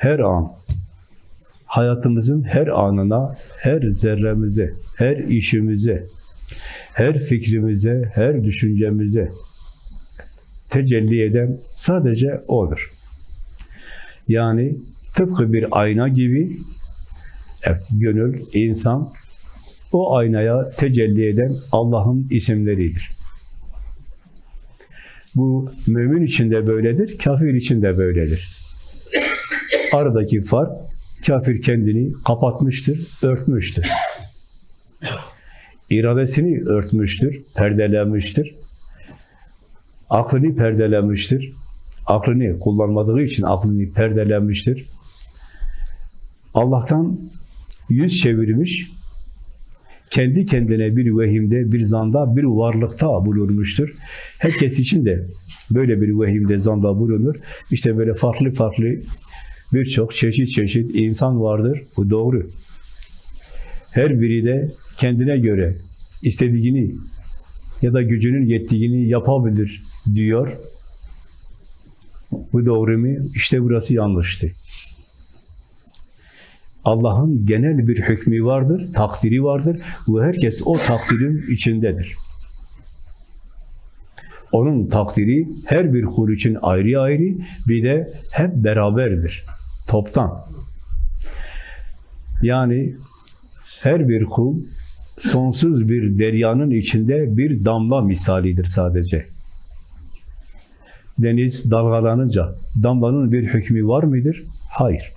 her an, hayatımızın her anına, her zerremize, her işimize, her fikrimize, her düşüncemize tecelli eden sadece O'dur. Yani tıpkı bir ayna gibi evet, gönül, insan o aynaya tecelli eden Allah'ın isimleridir. Bu mümin için de böyledir, kafir için de böyledir. Aradaki fark, kafir kendini kapatmıştır, örtmüştür. İradesini örtmüştür, perdelemiştir. Aklını perdelemiştir. Aklını kullanmadığı için aklını perdelemiştir. Allah'tan yüz çevirmiş, kendi kendine bir vehimde, bir zanda, bir varlıkta bulunmuştur. Herkes için de böyle bir vehimde, zanda bulunur. İşte böyle farklı farklı birçok çeşit çeşit insan vardır. Bu doğru. Her biri de kendine göre istediğini ya da gücünün yettiğini yapabilir diyor. Bu doğru mu? İşte burası yanlıştı. Allah'ın genel bir hükmü vardır, takdiri vardır ve herkes o takdirin içindedir. Onun takdiri her bir kul için ayrı ayrı, bir de hep beraberdir, toptan. Yani her bir kul sonsuz bir deryanın içinde bir damla misalidir sadece. Deniz dalgalanınca damlanın bir hükmü var mıdır? Hayır.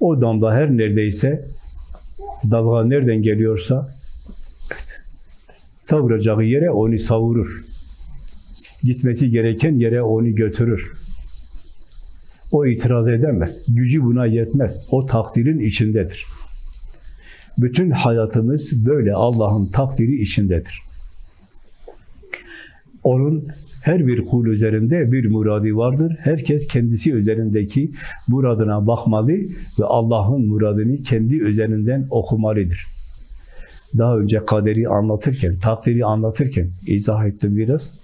O damla her neredeyse dalga nereden geliyorsa evet, savuracağı yere onu savurur. Gitmesi gereken yere onu götürür. O itiraz edemez. Gücü buna yetmez. O takdirin içindedir. Bütün hayatımız böyle Allah'ın takdiri içindedir. Onun her bir kul üzerinde bir muradi vardır. Herkes kendisi üzerindeki muradına bakmalı ve Allah'ın muradını kendi üzerinden okumalıdır. Daha önce kaderi anlatırken, takdiri anlatırken izah ettim biraz.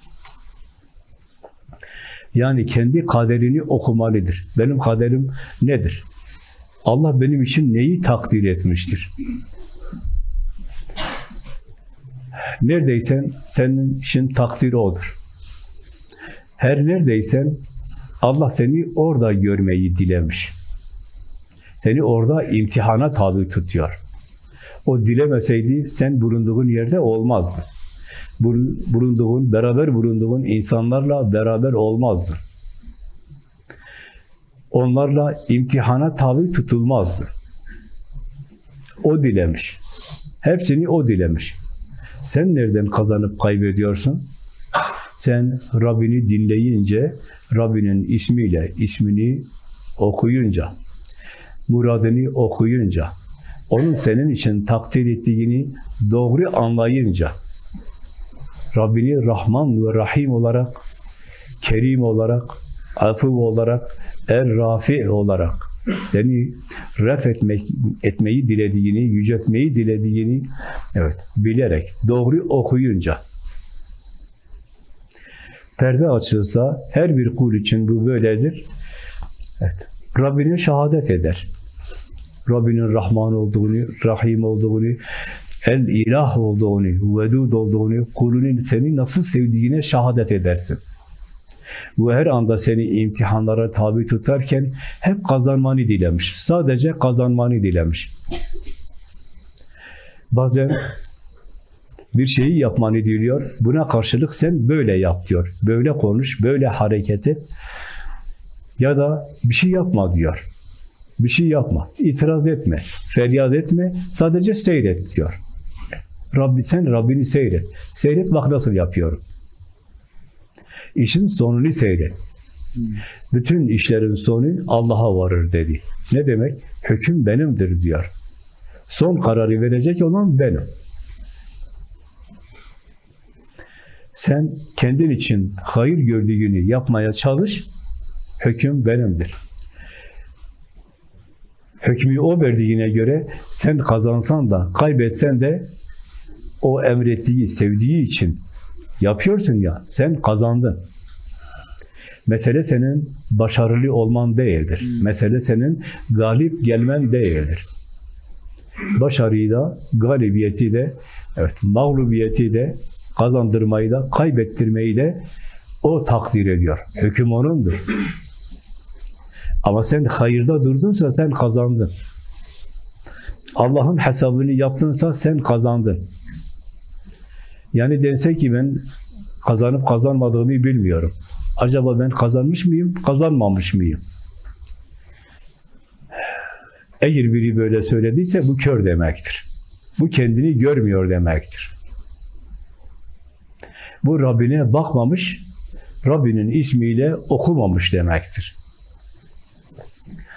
Yani kendi kaderini okumalıdır. Benim kaderim nedir? Allah benim için neyi takdir etmiştir? Neredeysen senin için takdiri odur. Her neredeysen Allah seni orada görmeyi dilemiş. Seni orada imtihana tabi tutuyor. O dilemeseydi sen bulunduğun yerde olmazdın. Bulunduğun, beraber bulunduğun insanlarla beraber olmazdın. Onlarla imtihana tabi tutulmazdı. O dilemiş. Hepsini o dilemiş. Sen nereden kazanıp kaybediyorsun? Sen Rabbini dinleyince, Rabbinin ismiyle ismini okuyunca, muradını okuyunca, onun senin için takdir ettiğini doğru anlayınca, Rabbini Rahman ve Rahim olarak, Kerim olarak, Afu olarak, Er-Rafi olarak seni ref etmek, etmeyi dilediğini, yüceltmeyi dilediğini evet bilerek, doğru okuyunca perde açılsa her bir kul için bu böyledir. Evet. Rabbini şehadet eder. Rabbinin Rahman olduğunu, Rahim olduğunu, El ilah olduğunu, vedud olduğunu, kulunun seni nasıl sevdiğine şehadet edersin. Bu her anda seni imtihanlara tabi tutarken hep kazanmanı dilemiş. Sadece kazanmanı dilemiş. Bazen bir şeyi yapmanı diliyor. Buna karşılık sen böyle yap diyor. Böyle konuş, böyle hareket et. Ya da bir şey yapma diyor. Bir şey yapma. İtiraz etme. Feryat etme. Sadece seyret diyor. Rabbi sen Rabbini seyret. Seyret bak nasıl yapıyorum. İşin sonunu seyret. Bütün işlerin sonu Allah'a varır dedi. Ne demek? Hüküm benimdir diyor. Son kararı verecek olan benim. Sen kendin için hayır gördüğünü yapmaya çalış, hüküm benimdir. Hükmü o verdiğine göre sen kazansan da kaybetsen de o emrettiği, sevdiği için yapıyorsun ya, sen kazandın. Mesele senin başarılı olman değildir. Mesele senin galip gelmen değildir. Başarıyı da, galibiyeti de, evet, mağlubiyeti de, kazandırmayı da, kaybettirmeyi de o takdir ediyor. Hüküm onundur. Ama sen hayırda durdunsa sen kazandın. Allah'ın hesabını yaptınsa sen kazandın. Yani dense ki ben kazanıp kazanmadığımı bilmiyorum. Acaba ben kazanmış mıyım, kazanmamış mıyım? Eğer biri böyle söylediyse bu kör demektir. Bu kendini görmüyor demektir. Bu Rabbine bakmamış, Rabbinin ismiyle okumamış demektir.